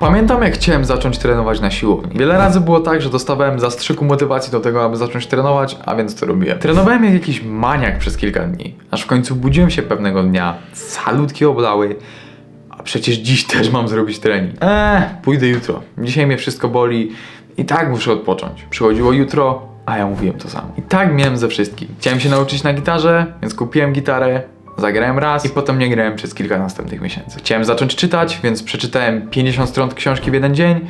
Pamiętam jak chciałem zacząć trenować na siłowni. Wiele razy było tak, że dostawałem zastrzyku motywacji do tego, aby zacząć trenować, a więc to robiłem. Trenowałem jak jakiś maniak przez kilka dni, aż w końcu budziłem się pewnego dnia, salutki oblały, a przecież dziś też mam zrobić trening. Eee, pójdę jutro. Dzisiaj mnie wszystko boli i tak muszę odpocząć. Przychodziło jutro, a ja mówiłem to samo. I tak miałem ze wszystkim. Chciałem się nauczyć na gitarze, więc kupiłem gitarę, Zagrałem raz i potem nie grałem przez kilka następnych miesięcy. Chciałem zacząć czytać, więc przeczytałem 50 stron książki w jeden dzień,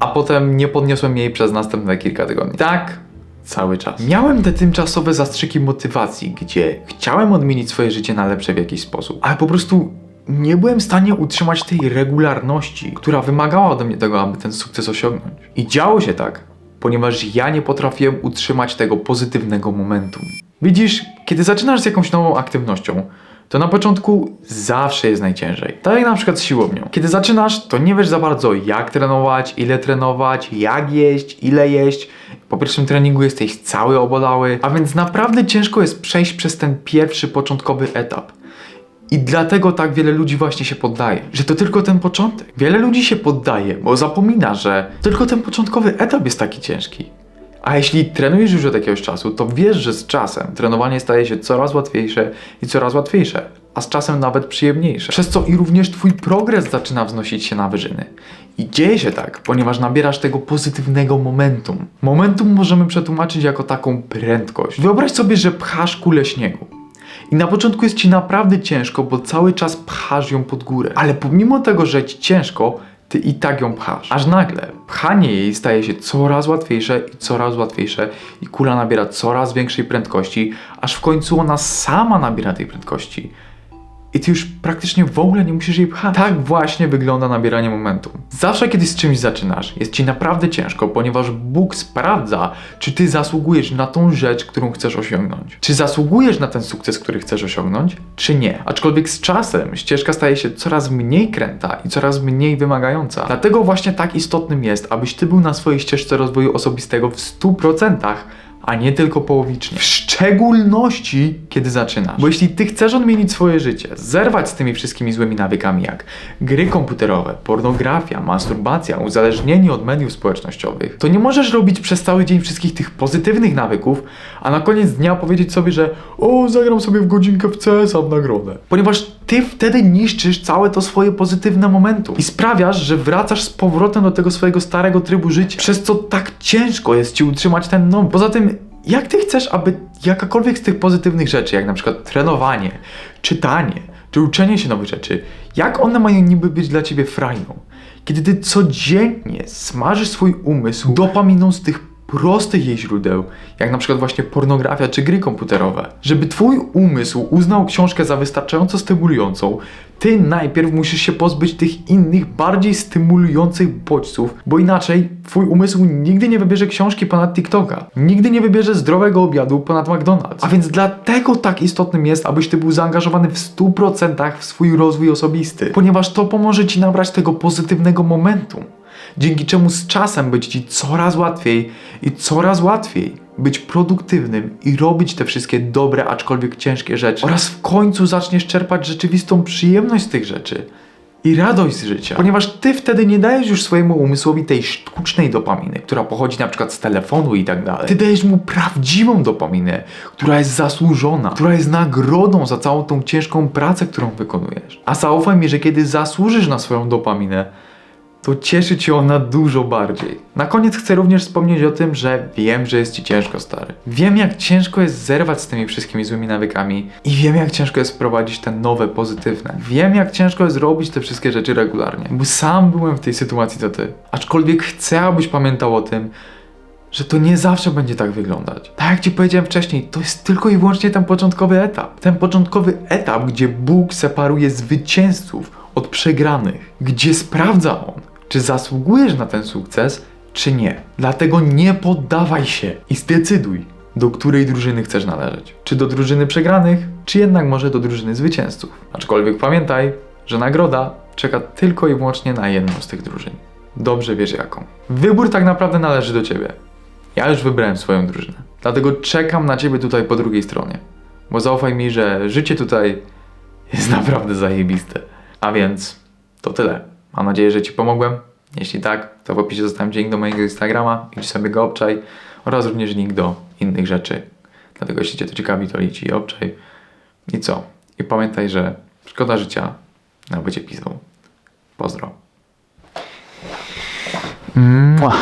a potem nie podniosłem jej przez następne kilka tygodni. Tak, cały czas. Miałem te tymczasowe zastrzyki motywacji, gdzie chciałem odmienić swoje życie na lepsze w jakiś sposób, ale po prostu nie byłem w stanie utrzymać tej regularności, która wymagała ode mnie tego, aby ten sukces osiągnąć. I działo się tak, ponieważ ja nie potrafiłem utrzymać tego pozytywnego momentum. Widzisz, kiedy zaczynasz z jakąś nową aktywnością, to na początku zawsze jest najciężej. Tak jak na przykład z siłownią. Kiedy zaczynasz, to nie wiesz za bardzo jak trenować, ile trenować, jak jeść, ile jeść. Po pierwszym treningu jesteś cały obolały, a więc naprawdę ciężko jest przejść przez ten pierwszy początkowy etap. I dlatego tak wiele ludzi właśnie się poddaje, że to tylko ten początek. Wiele ludzi się poddaje, bo zapomina, że tylko ten początkowy etap jest taki ciężki. A jeśli trenujesz już od jakiegoś czasu, to wiesz, że z czasem trenowanie staje się coraz łatwiejsze i coraz łatwiejsze, a z czasem nawet przyjemniejsze. Przez co i również Twój progres zaczyna wznosić się na wyżyny. I dzieje się tak, ponieważ nabierasz tego pozytywnego momentum. Momentum możemy przetłumaczyć jako taką prędkość. Wyobraź sobie, że pchasz kulę śniegu. I na początku jest ci naprawdę ciężko, bo cały czas pchasz ją pod górę. Ale pomimo tego, że ci ciężko, ty i tak ją pchasz. Aż nagle pchanie jej staje się coraz łatwiejsze i coraz łatwiejsze i kula nabiera coraz większej prędkości, aż w końcu ona sama nabiera tej prędkości. I ty już praktycznie w ogóle nie musisz jej pchać. Tak właśnie wygląda nabieranie momentum. Zawsze kiedy z czymś zaczynasz, jest ci naprawdę ciężko, ponieważ Bóg sprawdza, czy ty zasługujesz na tą rzecz, którą chcesz osiągnąć. Czy zasługujesz na ten sukces, który chcesz osiągnąć, czy nie. Aczkolwiek z czasem ścieżka staje się coraz mniej kręta i coraz mniej wymagająca. Dlatego właśnie tak istotnym jest, abyś ty był na swojej ścieżce rozwoju osobistego w 100%, a nie tylko połowicznie. W szczególności, kiedy zaczynasz. Bo jeśli ty chcesz odmienić swoje życie, zerwać z tymi wszystkimi złymi nawykami jak gry komputerowe, pornografia, masturbacja, uzależnienie od mediów społecznościowych, to nie możesz robić przez cały dzień wszystkich tych pozytywnych nawyków, a na koniec dnia powiedzieć sobie, że o, zagram sobie w godzinkę w CS-a w nagrodę. Ponieważ ty wtedy niszczysz całe to swoje pozytywne momentum i sprawiasz, że wracasz z powrotem do tego swojego starego trybu życia, przez co tak ciężko jest ci utrzymać ten nowy. Poza tym jak ty chcesz, aby jakakolwiek z tych pozytywnych rzeczy, jak na przykład trenowanie, czytanie, czy uczenie się nowych rzeczy, jak one mają niby być dla ciebie frajną? Kiedy ty codziennie smażysz swój umysł dopaminą z tych prostych jej źródeł, jak na przykład właśnie pornografia czy gry komputerowe. Żeby twój umysł uznał książkę za wystarczająco stymulującą, ty najpierw musisz się pozbyć tych innych, bardziej stymulujących bodźców, bo inaczej twój umysł nigdy nie wybierze książki ponad TikToka, nigdy nie wybierze zdrowego obiadu ponad McDonald's. A więc dlatego tak istotnym jest, abyś ty był zaangażowany w 100% w swój rozwój osobisty, ponieważ to pomoże ci nabrać tego pozytywnego momentum dzięki czemu z czasem będzie Ci coraz łatwiej i coraz łatwiej być produktywnym i robić te wszystkie dobre, aczkolwiek ciężkie rzeczy. Oraz w końcu zaczniesz czerpać rzeczywistą przyjemność z tych rzeczy i radość z życia. Ponieważ ty wtedy nie dajesz już swojemu umysłowi tej sztucznej dopaminy, która pochodzi na przykład z telefonu i tak dalej. Ty dajesz mu prawdziwą dopaminę, która jest zasłużona, która jest nagrodą za całą tą ciężką pracę, którą wykonujesz. A zaufaj mi, że kiedy zasłużysz na swoją dopaminę, to cieszy cię ona dużo bardziej. Na koniec chcę również wspomnieć o tym, że wiem, że jest ci ciężko, stary. Wiem, jak ciężko jest zerwać z tymi wszystkimi złymi nawykami i wiem, jak ciężko jest wprowadzić te nowe, pozytywne. Wiem, jak ciężko jest robić te wszystkie rzeczy regularnie, bo sam byłem w tej sytuacji, co ty. Aczkolwiek chcę, abyś pamiętał o tym, że to nie zawsze będzie tak wyglądać. Tak jak ci powiedziałem wcześniej, to jest tylko i wyłącznie ten początkowy etap. Ten początkowy etap, gdzie Bóg separuje zwycięzców od przegranych, gdzie sprawdza On, czy zasługujesz na ten sukces, czy nie. Dlatego nie poddawaj się i zdecyduj, do której drużyny chcesz należeć. Czy do drużyny przegranych, czy jednak może do drużyny zwycięzców. Aczkolwiek pamiętaj, że nagroda czeka tylko i wyłącznie na jedną z tych drużyn. Dobrze wiesz jaką. Wybór tak naprawdę należy do ciebie. Ja już wybrałem swoją drużynę. Dlatego czekam na ciebie tutaj po drugiej stronie. Bo zaufaj mi, że życie tutaj jest naprawdę zajebiste. A więc to tyle. Mam nadzieję, że Ci pomogłem. Jeśli tak, to w opisie zostawiam link do mojego Instagrama, idź sobie go obczaj oraz również link do innych rzeczy. Dlatego jeśli Cię to ciekawi, to idź i obczaj. I co? I pamiętaj, że szkoda życia na bycie pizdą. Pozdro. Mua.